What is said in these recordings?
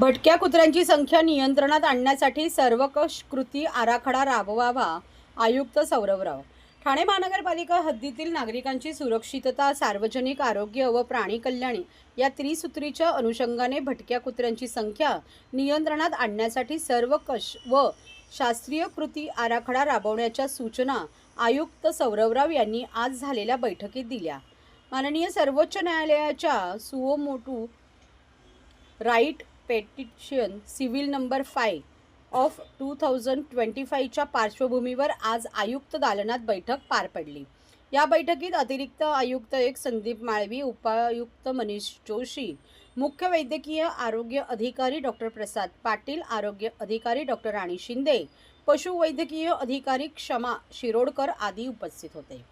भटक्या कुत्र्यांची संख्या नियंत्रणात आणण्यासाठी सर्वकष कृती आराखडा राबवावा आयुक्त सौरवराव ठाणे महानगरपालिका हद्दीतील नागरिकांची सुरक्षितता सार्वजनिक आरोग्य व प्राणी कल्याण या त्रिसूत्रीच्या अनुषंगाने भटक्या कुत्र्यांची संख्या नियंत्रणात आणण्यासाठी सर्वकष व शास्त्रीय कृती आराखडा राबवण्याच्या सूचना आयुक्त सौरवराव यांनी आज झालेल्या बैठकीत दिल्या. माननीय सर्वोच्च न्यायालयाच्या suo motu writ petition civil number five of two thousand twenty फाईव्हच्या पार्श्वभूमीवर आज आयुक्त दालनात बैठक पार पडली. या बैठकीत अतिरिक्त आयुक्त एक संदीप माळवी उपायुक्त मनीष जोशी मुख्य वैद्यकीय आरोग्य अधिकारी डॉक्टर प्रसाद पाटील आरोग्य अधिकारी डॉक्टर राणी शिंदे पशुवैद्यकीय अधिकारी क्षमा शिरोडकर आदी उपस्थित होते.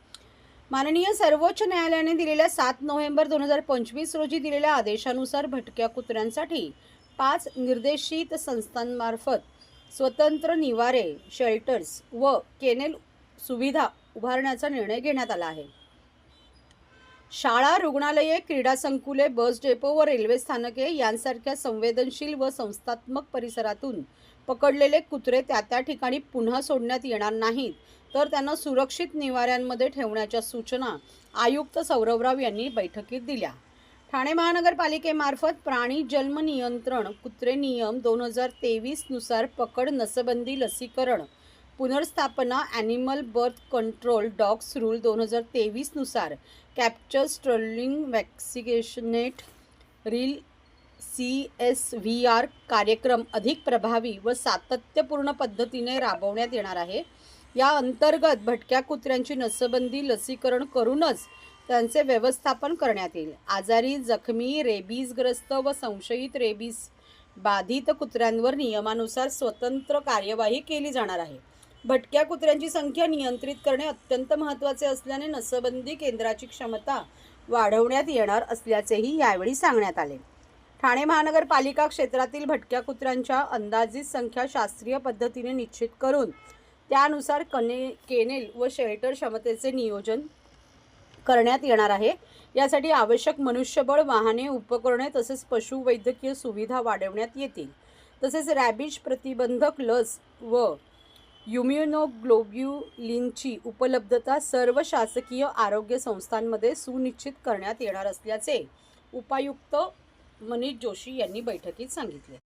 माननीय सर्वोच्च न्यायालयाने दिलेल्या सात नोव्हेंबर दोन हजार पंचवीस रोजी दिलेल्या आदेशानुसार भटक्या कुत्र्यांसाठी पाच निर्देशित संस्थांमार्फत स्वतंत्र निवारे शेल्टर्स व केनेल सुविधा उभारण्याचा निर्णय घेण्यात आला आहे. शाळा रुग्णालये क्रीडा संकुले बस डेपो व रेल्वे स्थानके यांसारख्या संवेदनशील व संस्थात्मक परिसरातून पकडलेले कुत्रे त्या त्या ठिकाणी पुन्हा सोडण्यात येणार नाहीत तर त्यांना सुरक्षित निवाऱ्यांमध्ये ठेवण्याच्या सूचना आयुक्त सौरभराव यांनी बैठकीत दिल्या. ठाणे महानगरपालिकेमार्फत प्राणी जन्म नियंत्रण कुत्रे नियम दोन हजार तेवीसनुसार पकड नसबंदी लसीकरण पुनर्स्थापना animal birth control dogs rule दोन हजार तेवीसनुसार capture sterilise vaccinate release C S V R कार्यक्रम अधिक प्रभावी व सातत्यपूर्ण पद्धतीने राबवण्यात येणार आहे. या अंतर्गत भटक्या कुत्र्यांची नसबंदी लसीकरण करूनच त्यांचे व्यवस्थापन करण्यात येईल. आजारी जखमी रेबीजग्रस्त व संशयित रेबीज बाधित कुत्र्यांवर नियमानुसार स्वतंत्र कार्यवाही केली जाणार आहे. भटक्या कुत्र्यांची संख्या नियंत्रित करणे अत्यंत महत्त्वाचे असल्याने नसबंदी केंद्राची क्षमता वाढवण्यात येणार असल्याचेही यावेळी सांगण्यात आले. ठाणे महानगरपालिका क्षेत्रातील भटक्या कुत्र्यांच्या अंदाजित संख्या शास्त्रीय पद्धतीने निश्चित करून त्यानुसार कने केनेल व शेल्टर क्षमतेचे नियोजन करण्यात येणार आहे. यासाठी आवश्यक मनुष्यबळ वाहने उपकरणे तसेच पशुवैद्यकीय सुविधा वाढवण्यात येतील. तसेच रॅबिज प्रतिबंधक लस व युम्युनोग्लोब्युलिनची उपलब्धता सर्व शासकीय आरोग्य संस्थांमध्ये सुनिश्चित करण्यात येणार असल्याचे उपायुक्त मनीष जोशी यांनी बैठकीत सांगितले.